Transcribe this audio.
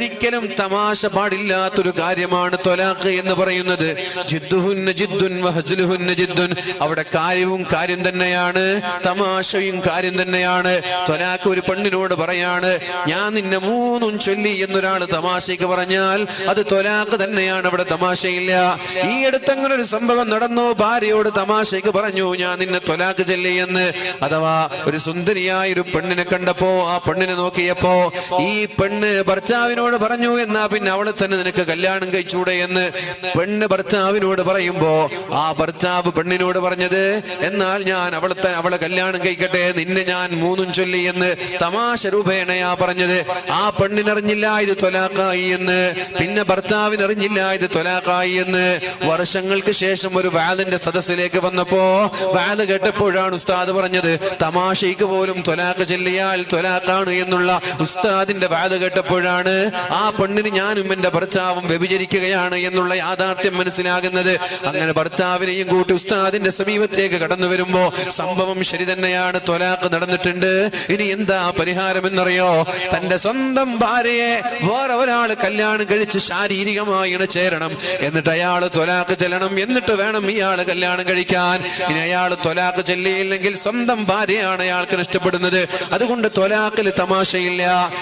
ഒരിക്കലും തമാശ പാടില്ലാത്തൊരു കാര്യമാണ് തൊലാഖ് എന്ന് പറയുന്നത്. ജിദ്ദുഹുന്ന ജിദ്ദുൻ വഹജുലുഹുന്ന ജിദ്ദുൻ. അവിടെ കാര്യവും കാര്യം തന്നെയാണ് തമാശയും കാര്യം തന്നെയാണ്. തൊലാഖ് ഒരു പെണ്ണിനോട് പറയാണ് ഞാൻ നിന്നെ മൂന്നും ചൊല്ലി എന്നൊരാൾ തമാശയ്ക്ക് പറഞ്ഞാൽ അത് തൊലാഖ് തന്നെയാണ് അവിടെ തമാശയില്ല. ഈ അടുത്തങ്ങനെ ഒരു സംഭവം നടന്നു ഭാര്യയോട് തമാശയ്ക്ക് പറഞ്ഞു ഞാൻ നിന്നെ തൊലാഖ് ചൊല്ലി എന്ന്. അഥവാ ഒരു സുന്ദരിയായ ഒരു പെണ്ണിനെ കണ്ടപ്പോ ആ പെണ്ണിനെ നോക്കിയപ്പോ ഈ പെണ്ണ് ഭർത്താവിനോട് പറഞ്ഞു എന്നാ പിന്നെ അവളെ തന്നെ നിനക്ക് കല്യാണം കഴിച്ചൂടെ എന്ന്? പെണ്ണ് ഭർത്താവിനോട് പറയുമ്പോ ആ ഭർത്താവ് പെണ്ണിനോട് പറഞ്ഞത് എന്നാൽ ഞാൻ അവളെ അവളെ കല്യാണം കഴിക്കട്ടെ നിന്നെ ഞാൻ മൂന്നും ചൊല്ലി എന്ന് തമാശ രൂപേണയാ പറഞ്ഞത്. ആ പെണ്ണിനറിഞ്ഞില്ല ഇത് തൊലാക്കായി എന്ന്. പിന്നെ ഭർത്താവിനറിഞ്ഞില്ല ഇത് തൊലാക്കായി എന്ന്. വർഷങ്ങൾക്ക് ശേഷം ഒരു വാലിന്റെ സദസ്സിലേക്ക് വന്നപ്പോ വാൽ കേട്ടപ്പോഴാണ് ഉസ്താദ് പറഞ്ഞത് തമാശയ്ക്ക് പോലും തൊലാക്ക് ചെല്ലിയാൽ തൊലാക്കാണ് എന്നുള്ള ഉസ്താദിന്റെ വാൽ കേട്ടപ്പോഴാണ് ആ പെണ്ണിന് ഞാനും എന്റെ ഭർത്താവും വ്യഭിചരിക്കുകയാണ് എന്നുള്ള യാഥാർത്ഥ്യം മനസ്സിലാകുന്നത്. അങ്ങനെ ഭർത്താവിനെയും കൂട്ടി ഉസ്താദിന്റെ സമീപത്തേക്ക് കടന്നു വരുമ്പോ സംഭവം ശരി തന്നെയാണ്. തൊലാക്ക് നടന്നിട്ടുണ്ട്. ഇനി എന്താ പരിഹാരം എന്നറിയോ തന്റെ സ്വന്തം ഭാര്യയെ വേറെ ഒരാൾ കല്യാണം കഴിച്ച് ശാരീരികമായി ചേരണം എന്നിട്ട് അയാൾ തൊലാക്ക് ചെല്ലണം. എന്നിട്ട് വേണം ഇയാൾ കല്യാണം കഴിക്കാൻ. ഇനി അയാൾ തൊലാക്ക് ചെല്ലിയില്ലെങ്കിൽ സ്വന്തം ഭാര്യയാണ് അയാൾക്ക് നഷ്ടപ്പെടുന്നത്. അതുകൊണ്ട് തൊലാക്കിൽ തമാശയില്ല.